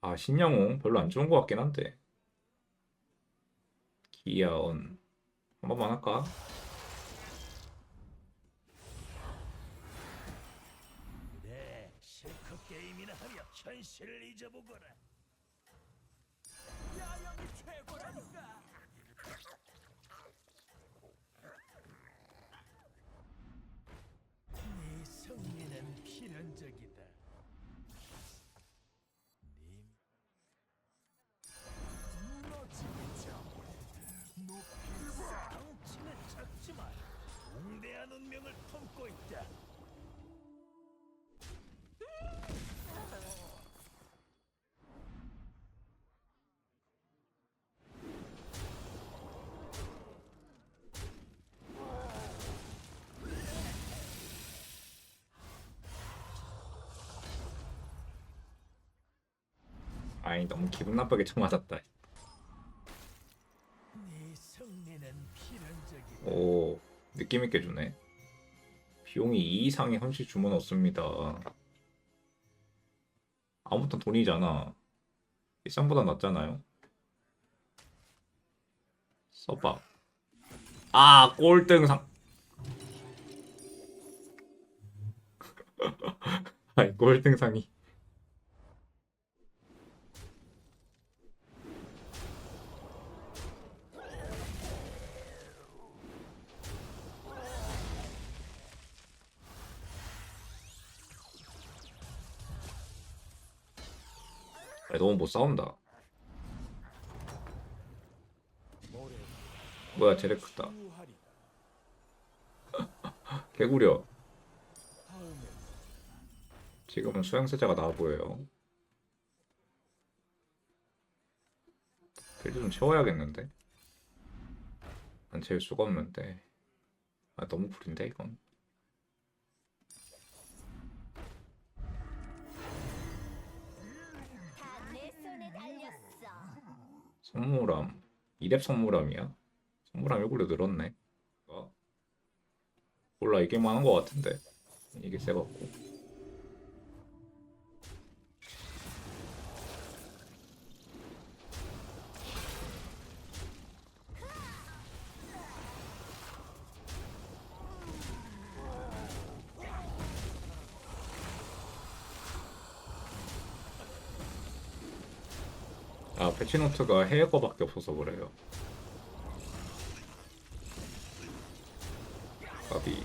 아, 신영웅 별로 안 좋은 것 같긴 한데. 기아언. 한 번만 할까? 현실을 잊어보거라 야영이 최고라니까 운명을 품고 있다 아이, 너무 기분 나쁘게 쳐 맞았다. 네 승리는. 오, 느낌 있게 주네. 비용이 2 이상의 헌시 주문 없습니다. 아무튼 돈이잖아. 일상보다 낫잖아요. 써봐. 아, 꼴등상. 아이, 꼴등상이. 너무 못 싸운다. 뭐야, 제레 크다. 개구려. 지금은 수양세자가 나와 보여요. 빌드 좀 채워야겠는데? 안 채울 수가 없는데. 아, 너무 불인데, 이건. 성무람. 이랩 성무람이야? 성무람 얼굴이 늘었네. 어? 몰라, 이게 많은 것 같은데. 이게 세갖고. 아, 패치노트가 해외 거밖에 없어서 그래요. 까비.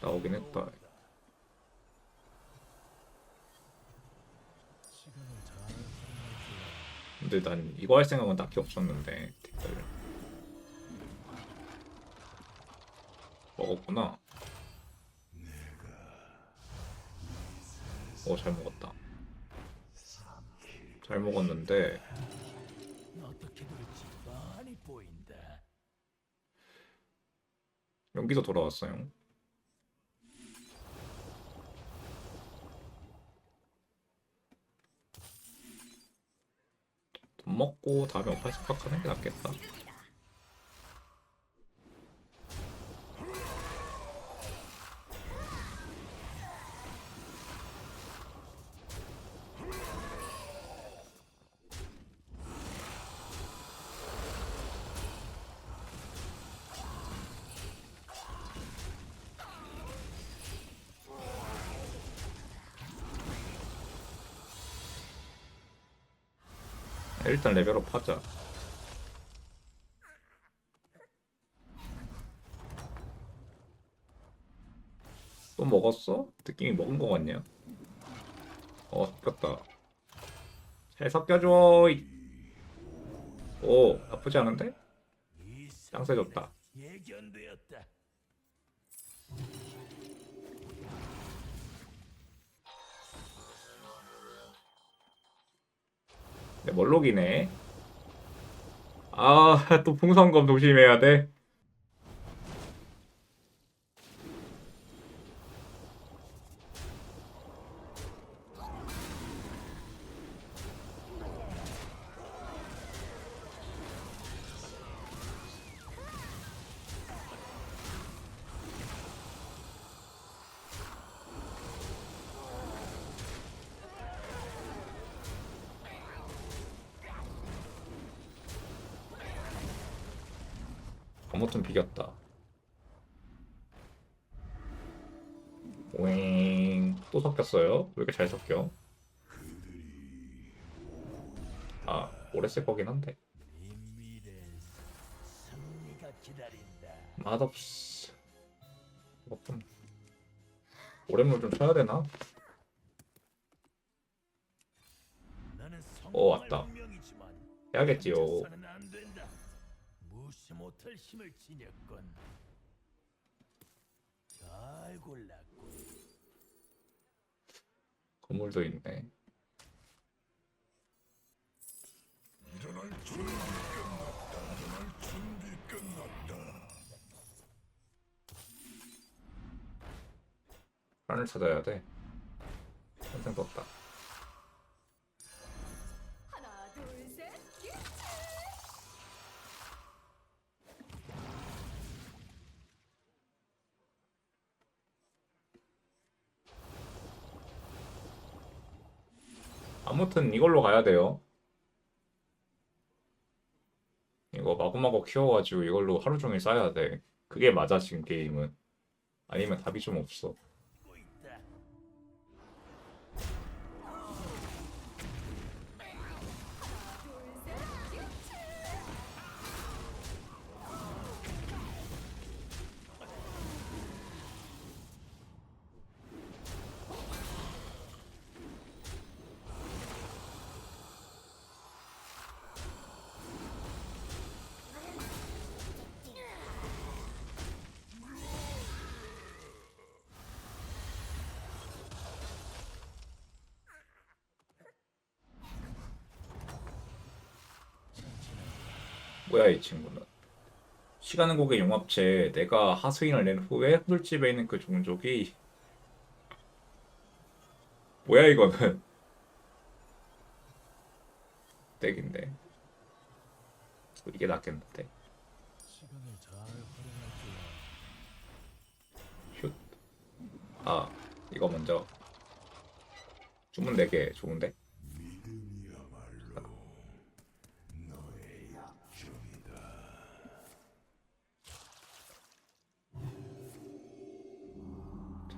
나오긴 했다. 근데 난 이거 할 생각은 딱히 없었는데 댓글 먹었구나. 오, 잘 먹었다. 잘 먹었는데. 연기도 돌아왔어요. 돈 먹고 다음에 오파 스파크 하는 게 낫겠다. 일단 레벨업 하자. 또 먹었어? 느낌이 먹은 거 같냐? 어, 섞였다. 잘 섞여줘. 이. 오, 나쁘지 않은데? 이짱 세졌다. 멀록이네. 아, 또 풍선검 조심해야 돼. 아무튼 비겼다. 오잉 또 섞였어요? 왜 이렇게 잘 섞여? 아 오래 쓸 거긴 한데. 맛없어. 조금 오랜물 좀 쳐야 되나? 어, 왔다. 해야겠지요. 무시 못할 힘을 지녔건. 잘 골랐군. 건물도 있네. 하늘 찾아야 돼. 한생 떴다. 아무튼 이걸로 가야 돼요. 이거 마구마구 키워가지고 이걸로 하루 종일 쌓아야 돼. 그게 맞아 지금 게임은. 아니면 답이 좀 없어. 뭐야 이 친구는. 시간은 곡의 융합체. 내가 하수인을 낸 후에 흑돌집에 있는 그 종족이 뭐야 이거는. 덱인데. 이게 낫겠는데. 시간을 잘 활용할 줄 슛. 아, 이거 먼저. 주문 4개 좋은데?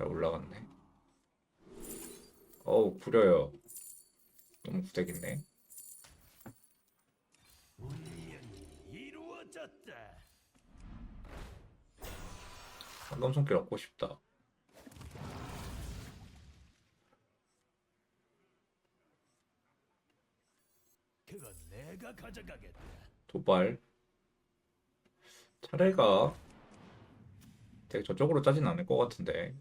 올라갔네. 어우, 구려요. 너무 이루어졌다. 황금 손길 얻고 싶다. 도발. 차례가 되게 저쪽으로 짜진 않을 것 같은데.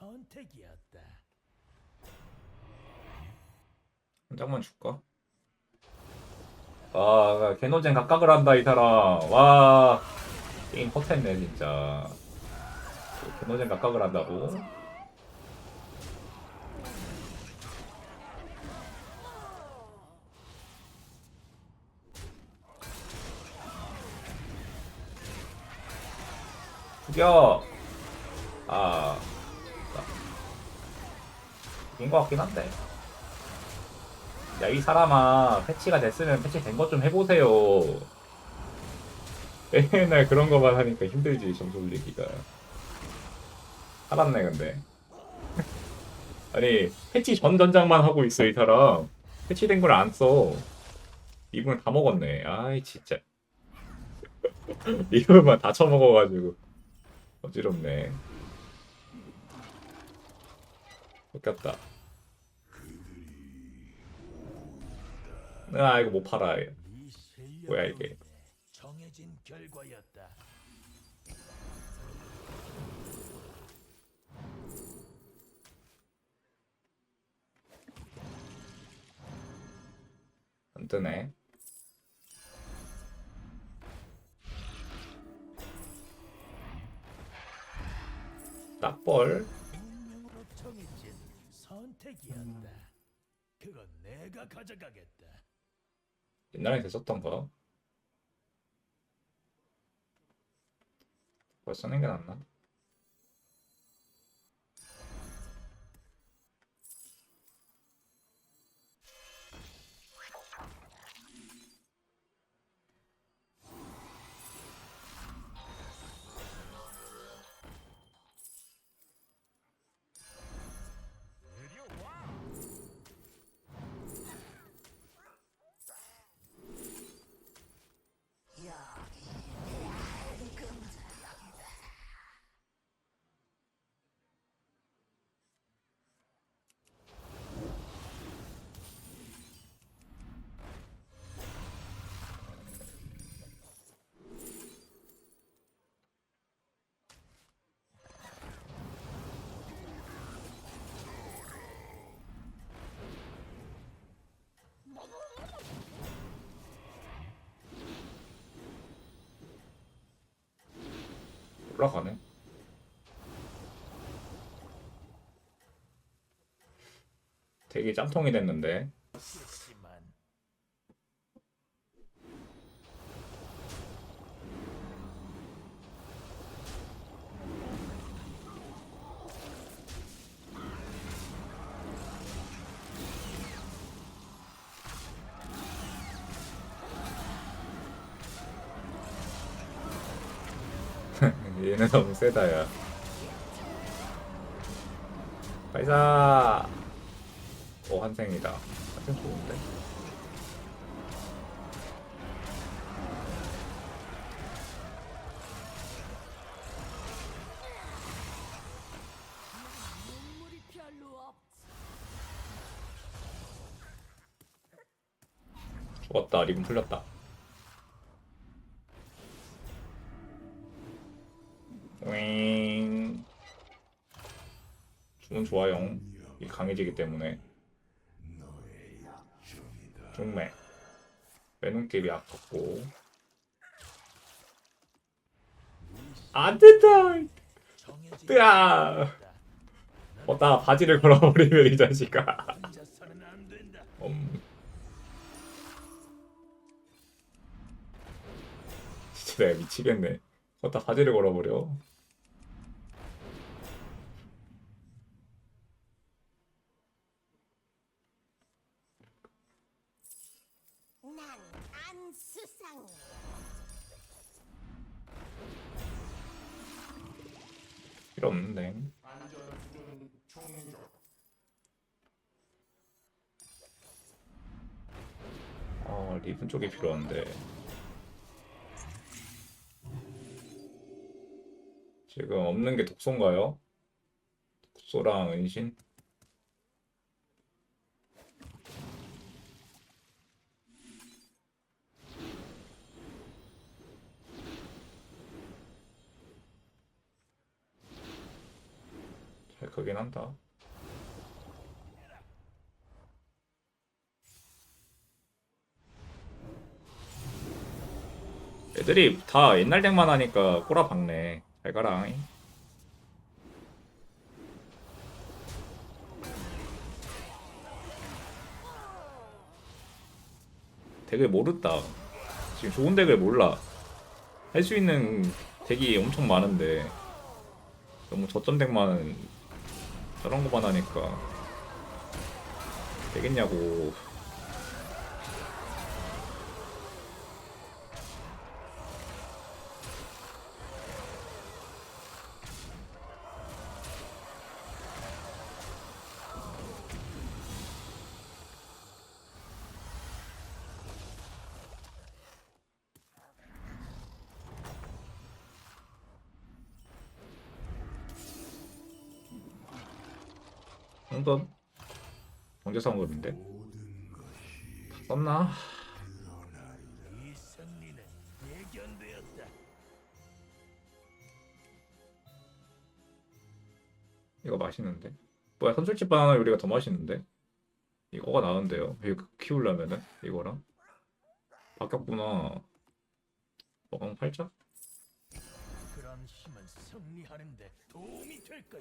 선택이었다. 한 장만 줄까? 아, 개노젠 각각을 한다, 이 사람. 와, 게임 허했네 진짜. 개노젠 각각을 한다고? 죽여! 아, 이긴 것 같긴 한데. 야, 이 사람아, 패치가 됐으면 패치 된 것 좀 해보세요. 맨날 그런 거만 하니까 힘들지, 점수 올리기가. 살았네, 근데. 아니, 패치 전 전장만 하고 있어, 이 사람. 패치된 걸 안 써. 이분 다 먹었네. 아이, 진짜. 이분만 다 처먹어가지고. 어지럽네. 웃겼다. 아, 이거 못 팔아. 뭐야, 이게. 정해진 결과였다. 안 뜨네. 딱벌. 선택이었다. 그건 내가 가져가겠다. 옛날에 됐었던 거. 벌써 쓰는 게 낫나? 올라가네. 되게 짬통이 됐는데. 겠지만 얘는 너무 세다 야. 발사. 오 환생이다. 환생 좋은데. 죽었다. 리본 풀렸다. 주문 좋아요. 이 강해지기 때문에. 중매. 매눈길이 아깝고. 안 된다. 뜨아. 어따 바지를 걸어버리면 이 자식아. 음. 진짜 내가 미치겠네. 어따 바지를 걸어버려. 필요 없는데. 어, 리븐 쪽이 필요한데. 지금 없는 게 독소인가요? 독소랑 은신? 잘 크긴 한다. 애들이 다 옛날 덱만 하니까 꼬라 박네. 잘 가라. 덱을 모른다. 지금 좋은 덱을 몰라. 할 수 있는 덱이 엄청 많은데 너무 저점 덱만 저런 거만 하니까 되겠냐고. 언제 산 건데? 다 썼나? 이. 이거 맛있는데? 뭐야 선술집 바나나 요리가 더 맛있는데? 이거가 나은데요? 이거 키우려면은 이거랑 바뀌었구나. 먹은 팔자?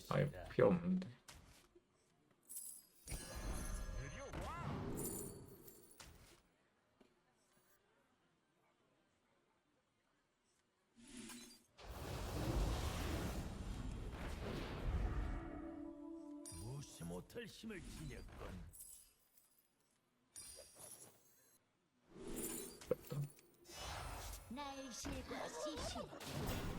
아예. 필요 없는데. 힘을 지녔군. 나의 실과 시신.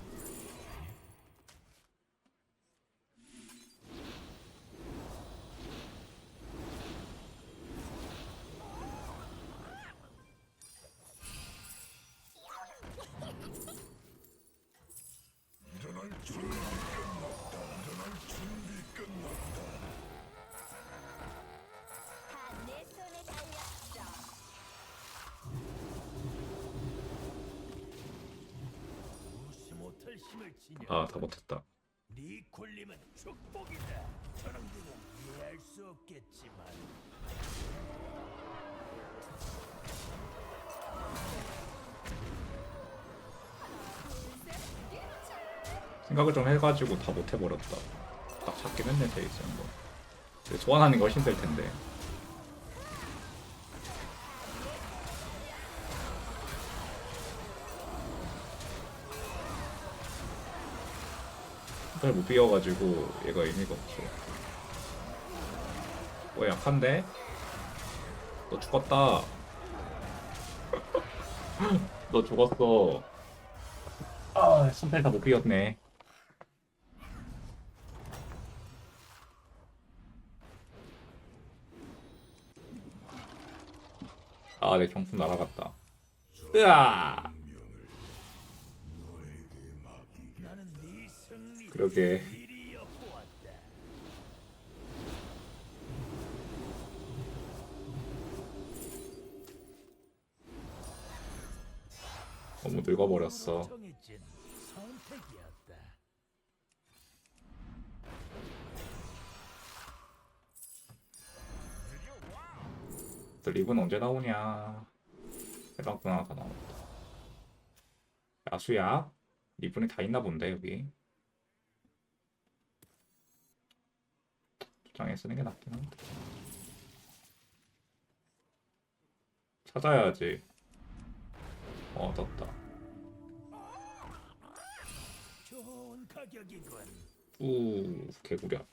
아 다 못했다. 네 군림은 축복이다. 저놈들은 이해할 수 없겠지만. 생각을 좀 해가지고 다 못해버렸다. 딱 잡긴 했네 제이슨 거. 근데 소환하는 게 훨씬 셀 텐데. 잘못 비워가지고 얘가 의미가 없어. 어 약한데? 너 죽었다. 너 죽었어. 아, 손펠 다못 비웠네. 아, 내 경품 날아갔다. 으아! 그러게. 너무 늙어버렸어. 정해진 선택이었다. 또 립은 언제 나오냐? 해방꾼 하나 더 나온다. 야수야? 리븐이 다 있나 본데 여기. 주장에 쓰는 게 낫긴 한데. 찾아야지. 어, 떴다. 우, 개구려. 네.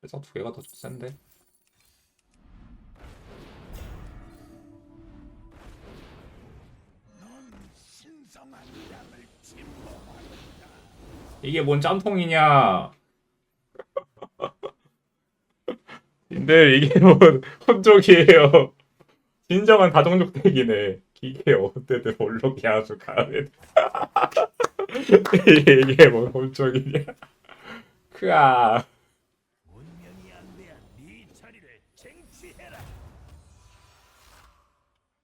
그래서 두 개가 더 센데. 이게 뭔 짬통이냐? 님들 이게 뭔 혼족이에요. 진정한 다종족 덱이네. 기계 어때든 올록이 아주 가네. 이게 뭔 혼족이냐? 크아. 네.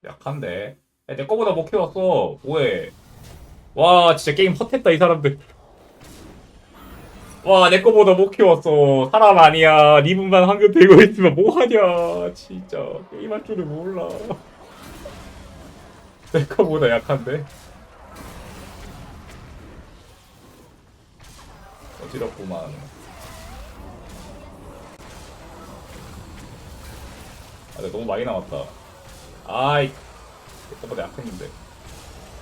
약한데. 야, 내 거보다 못 키웠어. 뭐해? 와 진짜 게임 헛했다 이 사람들. 와 내 거보다 못 키웠어. 사람 아니야. 리븐만 황금 들고 있으면 뭐하냐. 진짜 게임할 줄을 몰라. 내 거보다 약한데. 어지럽구만. 아, 근데 너무 많이 남았다. 아이, 내거보다 약했는데.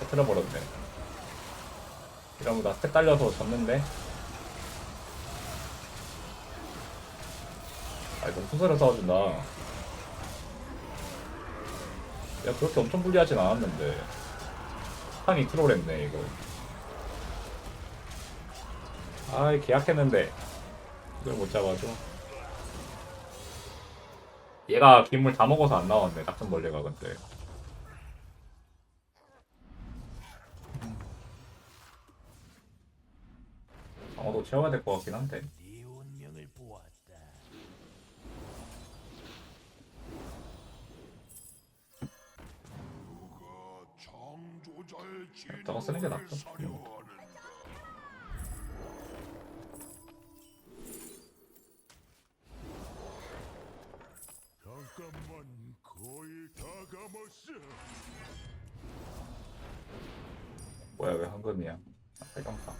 터트려 버렸네. 이러면 나 스택 딸려서 졌는데? 아이, 너무 순서를 싸워준다. 야, 그렇게 엄청 불리하진 않았는데. 판이 트롤했네, 이거. 아이, 계약했는데. 이걸 못 잡아줘. 얘가 김물 다 먹어서 안 나왔네, 낙천벌레가 근데. 방어도 채워야 될 것 같긴 한데. 저거 쓰는 게 낫죠. 잠깐만 거의 다 감았어. 뭐야, 왜 황금이야? 아, 빨강사.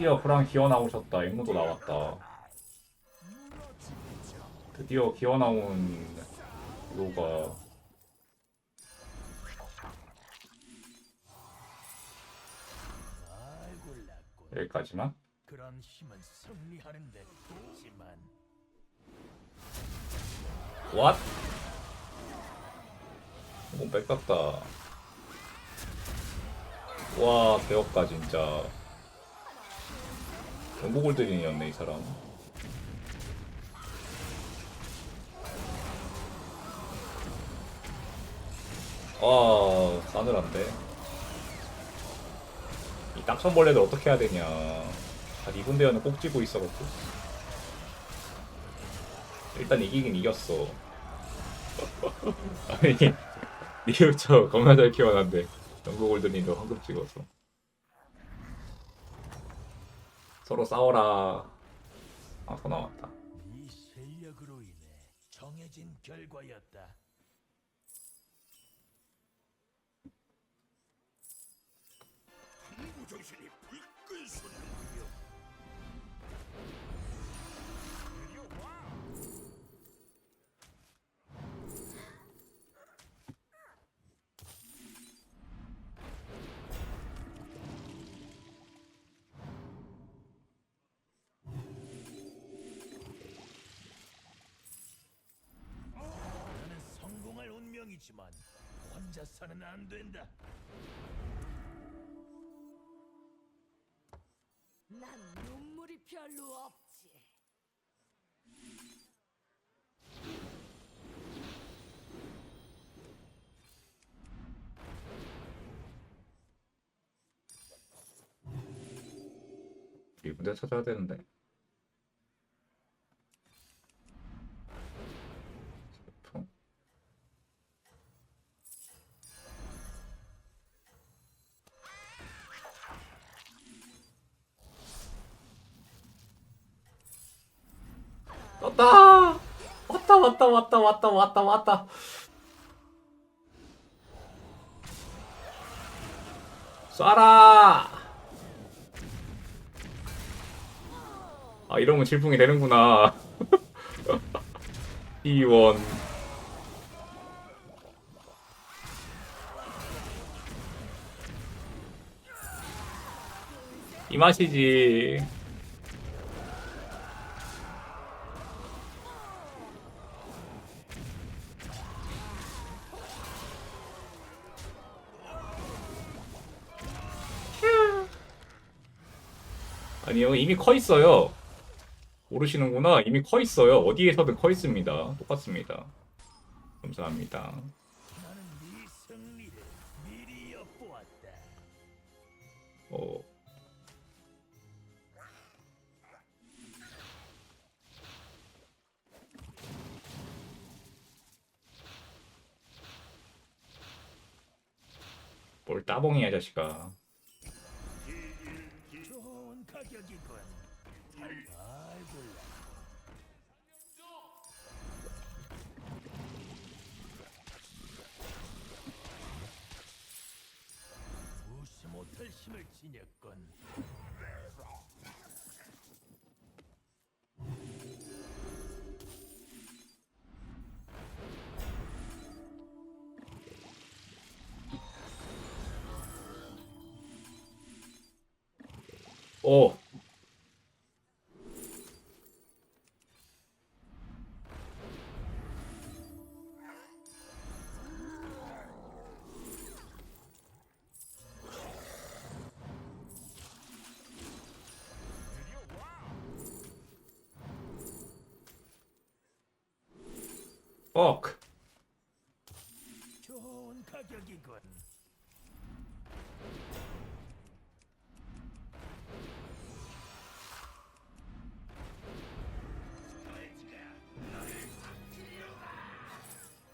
드디어 브랑 기어 나오셨다. 앵무도 나왔다. 드디어 기어 나온 로가. 여기까지만. 그런 힘은 승리하는데 있지만 왓? 너무 뺏겼다. 와, 대역가 진짜. 전부 골드린이었네, 이 사람. 아, 싸늘한데. 이 딱천벌레들 어떻게 해야 되냐. 아, 리본대어는 꼭 쥐고 있어갖고. 일단 이기긴 이겼어. 아니 리우처 겁나 잘 키워놨는데 영국 골드님도 황금 찍어서 서로 싸워라. 아더 나왔다. 네 실력으로 인해 정해진 결과였다. 무정신이 운명이지만 혼자서는 안 된다. 난 눈물이 별로 없지. 이 문제 찾아야 되는데. 왔다 왔다 왔다. 쏴라! 아 이러면 질풍이 되는구나. T1 이 맛이지 이미 커 있어요. 모르시는구나. 이미 커 있어요. 어디에서든 커 있습니다. 똑같습니다. 감사합니다. 어. 뭘 따봉이야 자식아 힘을 지녔군. 오 뻑 좋은 가격이군.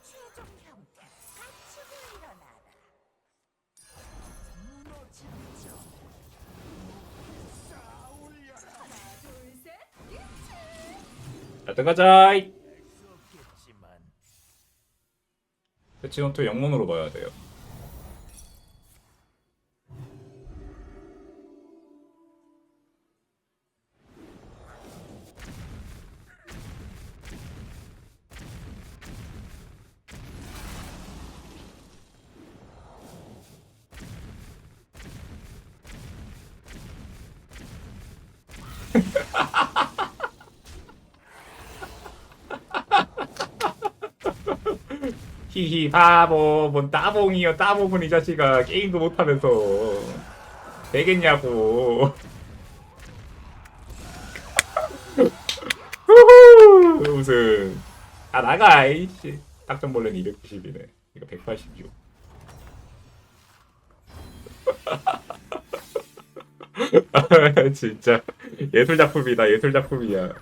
최종 형태 가축을 일어나라. 무너지죠. 하나, 둘, 셋, 일치. 자 들어가자 수 패치노트 영문으로 봐야 돼요 히히 바보 뭔 따봉이여 따봉은 이 자식아 게임도 못하면서. 되겠냐고. 우승 아 나가 이씨. 딱정벌레는 290이네. 이거 186 진짜. 예술 작품이다 예술 작품이야